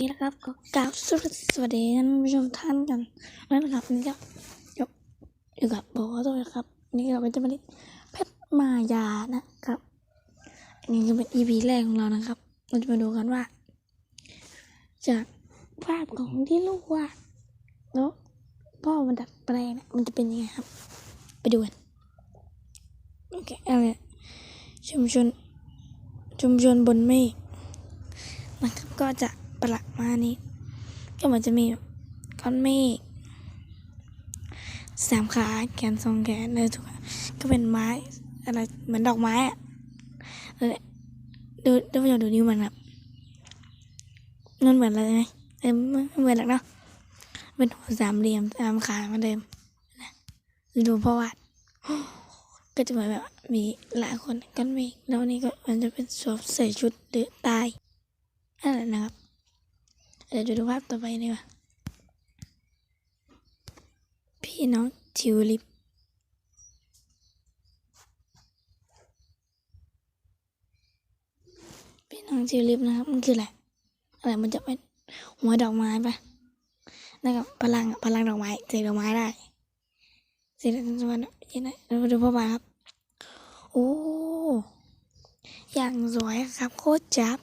เคนะครับก็กล่าวสวัสดีสวัสดีท่านผู้ชมท่านกันนะครับนี่ก็ยกอยู่กับโบโต้นะครับ นี่เราก็นจะมาเล่นเพชรมายานะครับอันนี้จะเป็น EP แรกของเรานะครับ เราจะมาดูกันว่า จากภาพของที่ลูกวาดแล้วพ่อมันดัดแปลงเนี่ยมันจะเป็นยังไงครับ ไปดูกันโอเคอะไรชุมชนชุมชนบนเมฆนะครับก็จะ ประมาณนี้ ก็เหมือนจะมีก้อนเมฆสามขาแขนสองแขนเลยถูกไหมก็เป็นไม้อะไรเหมือนดอกไม้อะนั่นแหละดูดูผู้ชมดูนิ้วมันครับนั่นเหมือนอะไรไหมเออไม่ไม่เหมือนหรอกเนาะเป็นหัวสามเหลี่ยมสามขาเหมือนเดิมนะดูเพระว่าดก็จะเหมือนแบบมีหลายคนกันเมีแล้วนี่ก็มันจะเป็นสวมใส่ชุดหรือตายนั่นแหละนะครับ เดี๋ยวดูภาพต่อไปดีกว่าพี่น้องทิวลิปพี่น้องทิวลิปนะครับ มันคืออะไร อะไรมันจะเป็นหัวดอกไม้ปะแล้วก็พลังอะพลังดอกไม้เสกดอกไม้ได้เสกดอกไม้ได้ยังไงเราดูพ่อบาครับ โอ้อย่างสวยครับโคตรจับ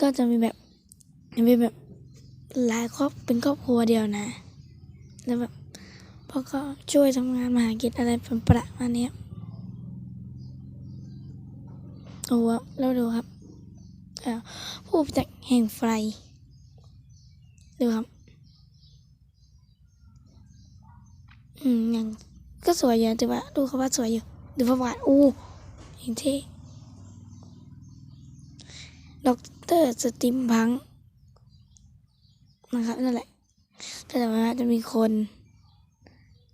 ก็จะมีแบบ มีแบบหลายครอบเป็นครอบครัวเดียวนะ แล้วแบบพ่อก็ช่วยทำงานมหากิจอะไรเป็นประมาณนี้โอ้โหเราดูครับอ่อผู้จักแห่งไฟดูครับ อืมย่างก็สวยอยู่แต่ว่าดูเขาว่าสวยอยู่ ดูประวัติอู้อย่างที่ด็อกเตอร์สติมพัง นะครับนั่นแหละแต่แต่ว่าจะมีคน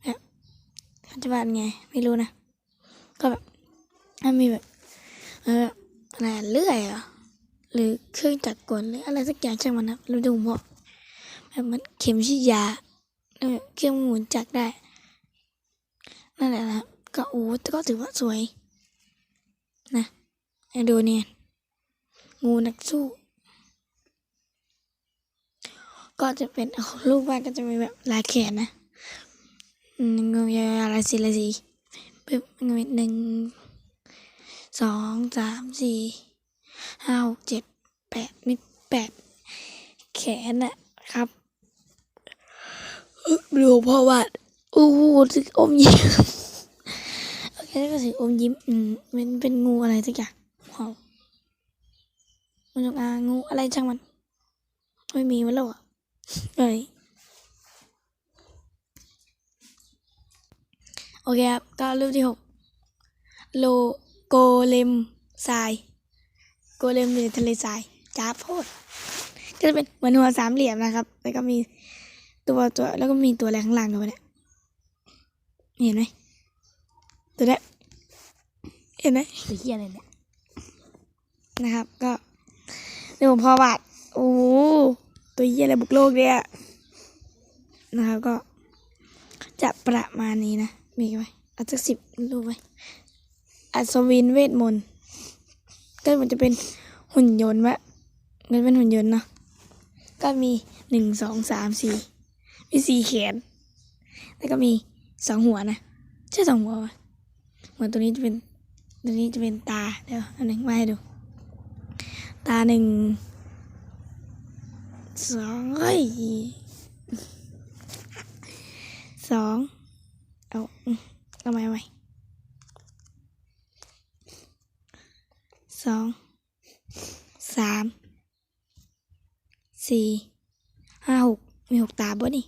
แบบเขาจะว่าไง ไม่รู้นะ ก็แบบถ้ามีแบบเอออะไรเลื่อยเหรอหรือเครื่องจักรกลหรืออะไรสักอย่างช่างมันนะเราดูพวกแบบมันเข็มฉีดยาเออเครื่องหมุนจักรได้นั่นแหละนะครับก็โอ้ก็ถือว่าสวยนะดูเนี่ยงูนักสู้ ก็จะเป็นรูปวาดก็จะมีแบบลายแขนนะอืมงูยาวๆลายสีลายสีปึ๊บมันก็มีหนึ่งสองสามสี่ห้าหกเจ็ดแปดมีแปดแขนนะครับดูพ่อวาดโอ้โหถึงอมยิ้มโอเคก็ถึงอมยิ้มอืมมันเป็นงูอะไรสักอย่างว้าวมันจงอางงูอะไรช่างมัน ไม่มีมันแล้วอะ เอ้ยโอเคครับ ก็รูปที่หกโลโกเลมทราย โกเลมอยู่ในทะเลทรายจ้าโพดก็จะเป็นเหมือนหัวสามเหลี่ยมนะครับ แล้วก็มีตัวตัวแล้วก็มีตัวอะไรข้างล่างด้วยเนี่ยเห็นไหมตัวเนี้ยเห็นไหมตัวเฮียอะไรเนี่ยนะครับ ก็เรื่องของพ่อวาดโอ้โห ตัวเยี่ยอะไรบุกโลกเนี่ยนะครับก็ จะประมาณนี้นะ มีไว้อาสักสิบรูไว้อัศวินเวทมนต์ก็มันจะเป็นหุ่นยนต์วะมันเป็นหุ่นยนต์เนาะก็มีหนึ่งสองสามสี่มีสี่แขน แล้วก็มีสองหัวนะใช่สองหัวเหมือนตัวนี้จะเป็นตัวนี้จะเป็นตาเดี๋ยวอันหนึ่งมาให้ดู ตาหนึ่ง สองเฮ้ยสองเอาอืมเอาใหม่ใหม่สองสามสี่ห้าหกมีหกตาบ่นี่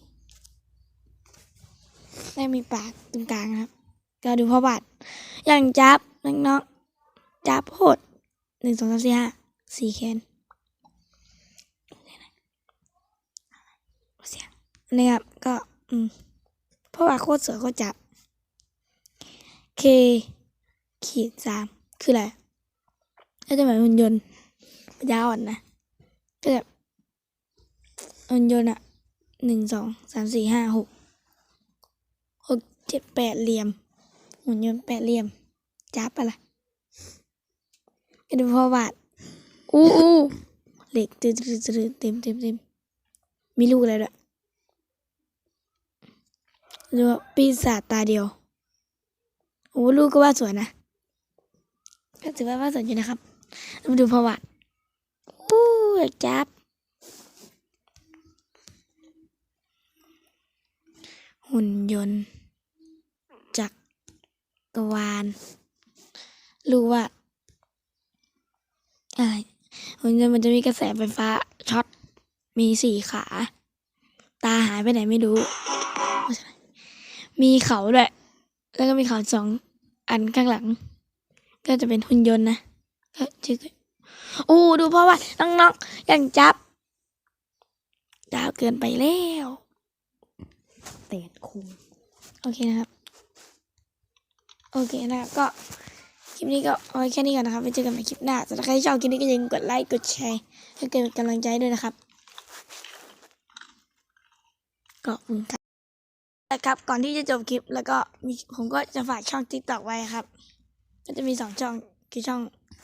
ได้มีปากตรงกลางนะครับก็ดูพ่อบาทอย่างจับน้องๆจับโหดหนึ่งสองสามสี่ห้าสี่แขนเสียงนี่ครับ ก็อืมเพราะว่าโคตรสวยโคตรจับ K ขีดสามคืออะไรก็จะเหมือนหุ่นยนต์ปัญญาอ่อนนะก็แบบหุ่นยนต์อะหนึ่งสองสามสี่ห้าหกหกเจ็ดแปดเหลี่ยม หุ่นยนต์แปดเหลี่ยมจับอะไรไปดูพ่อบาทอู้อู้เหเด็กตื่นตื่นตื่นเต็มเต็มเต็มมีลูกอะไรด้วย หรือปีศาจตาเดียว โอ้ลูกก็ว่าสวยนะ ก็ถือว่าว่าสวยอยู่นะครับมาดูประวัติอู้จับหุ่นยนต์ จักรวาลรู้ว่าอะไรหุ่นยนต์มันจะมีกระแสไฟฟ้าช็อตมีสี่ขา ตาหายไปไหนไม่รู้ มีเขาด้วยแล้วก็มีเขาสองอันข้างหลัง ก็จะเป็นหุ่นยนต์นะก็ชื่ออู้ดูเพราะว่าน้องๆยังจับดาวเกินไปแล้วเตดคุงโอเคนะครับ โอเคนะครับก็คลิปนี้ก็เอาไว้แค่นี้ก่อนนะครับไว้เจอกันใหม่คลิปหน้าสำหรับใครที่ชอบคลิปนี้ก็อย่าลืมกดไลค์กดแชร์เพื่อเป็นกำลังใจด้วยนะครับ ก็ขอบคุณ ครับนะครับ ก่อนที่จะจบคลิป แล้วก็มีผมก็จะฝากช่องติ๊กตอกไว้ครับ ก็จะมีสองช่องคือช่อง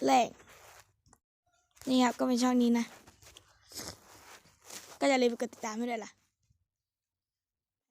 แรก นี่ครับ ก็เป็นช่องนี้นะ ก็อย่าลืมไปกดติดตามให้ด้วยล่ะ